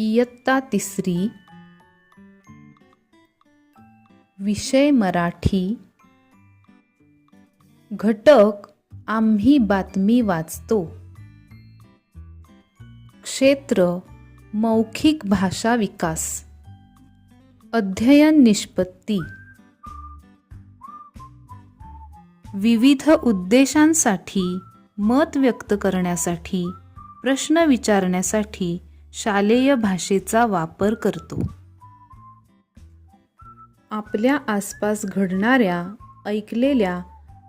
इयत्ता तिसरी. विषय मराठी. घटक आम्ही बातमी वाचतो. क्षेत्र मौखिक भाषा विकास. अध्ययन निष्पत्ती. विविध उद्देशांसाठी मत व्यक्त करण्यासाठी प्रश्न विचारण्यासाठी शालेय भाषेचा वापर करतो. आपल्या आसपास घडणाऱ्या ऐकलेल्या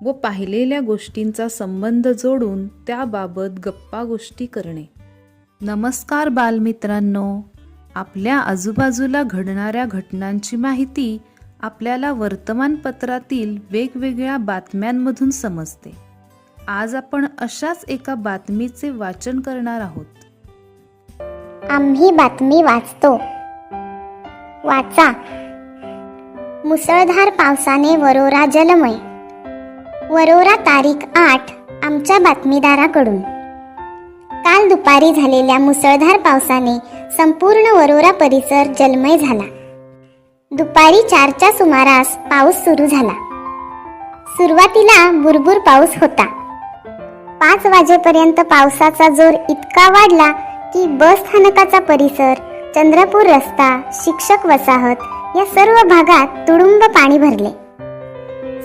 व पाहिलेल्या गोष्टींचा संबंध जोडून त्याबाबत गप्पा गोष्टी करणे. नमस्कार बालमित्रांनो आपल्या आजूबाजूला घडणाऱ्या घटनांची माहिती आपल्याला वर्तमानपत्रातील वेगवेगळ्या बातम्यांमधून समजते. आज आपण अशाच एका बातमीचे वाचन करणार आहोत. आम्ही बातमी वाचतो. वाचा. मुसळधार पावसाने वरोरा जलमय. वरोरा तारीख आठ आमच्या बातमीदाराकडून. काल दुपारी झालेल्या मुसळधार पावसाने संपूर्ण वरोरा परिसर जलमय झाला. दुपारी चारच्या सुमारास पाऊस सुरू झाला. सुरुवातीला भुरभुर पाऊस होता. पाच वाजेपर्यंत पावसाचा जोर इतका वाढला की बस स्थानकाचा परिसर चंद्रपूर रस्ता शिक्षक वसाहत या सर्व भागात तुडुंब पाणी भरले.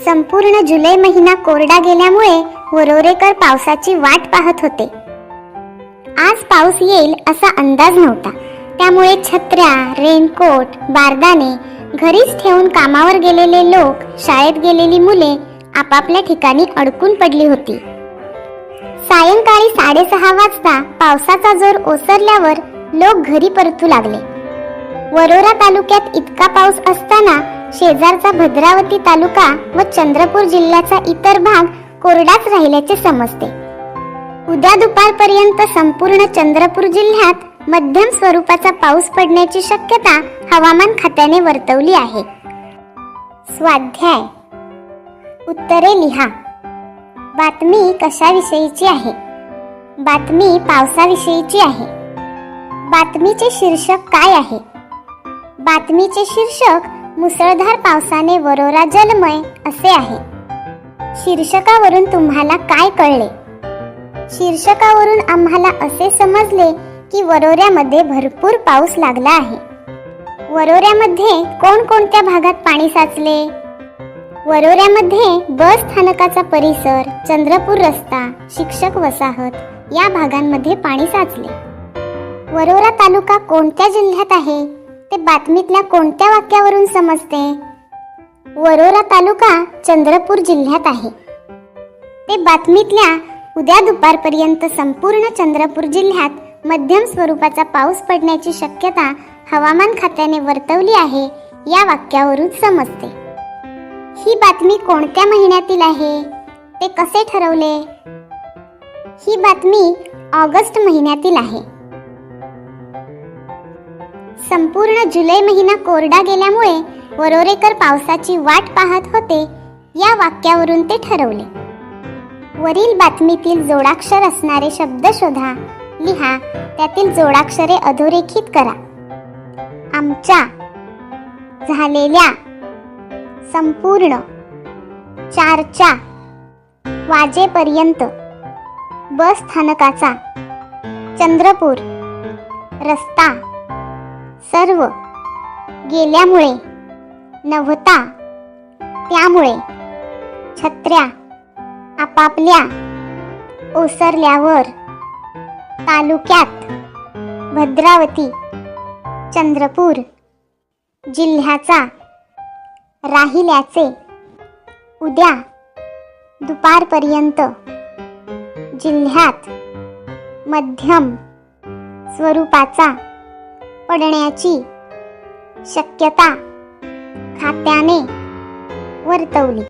संपूर्ण जुलै महिना कोरडा गेल्यामुळे वरोरेकर पावसाची वाट पाहत होते. आज पाऊस येईल असा अंदाज नव्हता. त्यामुळे छत्र्या रेनकोट बारदाने घरीच ठेवून कामावर गेलेले लोक शाळेत गेलेली मुले आपापल्या ठिकाणी अडकून पडली होती. सायंकाळी साडेसहा वाजता पावसाचा जोर ओसरल्यावर लोक घरी परतू लागले. वरोरा तालुक्यात इतका पाऊस असताना शेजारचा भद्रावती तालुका व चंद्रपूर जिल्ह्याचा इतर भाग कोरडाच राहिल्याचे समजते. उद्या दुपारपर्यंत संपूर्ण चंद्रपूर जिल्ह्यात मध्यम स्वरूपाचा पाऊस पडण्याची शक्यता हवामान खात्याने वर्तवली आहे. स्वाध्याय. उत्तरे लिहा. बातमी कशाविषयीची आहे? बातमी पावसाविषयीची आहे. बातमीचे शीर्षक काय आहे? बातमीचे शीर्षक मुसळधार पावसाने वरोरा जलमय असे आहे. शीर्षकावरून तुम्हाला काय कळले? शीर्षकावरून आम्हाला असे समजले की वरोऱ्यामध्ये भरपूर पाऊस लागला आहे. वरोऱ्यामध्ये कोणकोणत्या भागात पाणी साचले? वरोऱ्यामध्ये बस स्थानकाचा परिसर चंद्रपूर रस्ता शिक्षक वसाहत या भागांमध्ये पाणी साचले. वरोरा तालुका कोणत्या जिल्ह्यात आहे? ते बातमीतल्या कोणत्या वाक्यावरून समजते? वरोरा तालुका चंद्रपूर जिल्ह्यात आहे. ते बातमीतल्या उद्या दुपारपर्यंत संपूर्ण चंद्रपूर जिल्ह्यात मध्यम स्वरूपाचा पाऊस पडण्याची शक्यता हवामान खात्याने वर्तवली आहे या वाक्यावरून समजते. ही बातमी कोणत्या महिन्यातील आहे? ते कसे ठरवले? ही बातमी ऑगस्ट महिन्यातील आहे. संपूर्ण जुलै महिना कोरडा गेल्यामुळे वरोरेकर पावसाची वाट पाहत होते या वाक्यावरून ते ठरवले. वरील बातमीतील जोडाक्षर असणारे शब्द शोधा लिहा त्यातील जोडाक्षरे अधोरेखित करा. आमच्या झालेल्या संपूर्ण. चारच्या वाजेपर्यंत बस स्थानकाचा चंद्रपूर रस्ता सर्व गेल्यामुळे नव्हता त्यामुळे छत्र्या आपापल्या ओसरल्यावर तालुक्यात भद्रावती चंद्रपूर जिल्ह्याचा राहिल्याचे. उद्या दुपारपर्यंत जिल्ह्यात मध्यम स्वरूपाचा पडण्याची शक्यता खात्याने वर्तवली.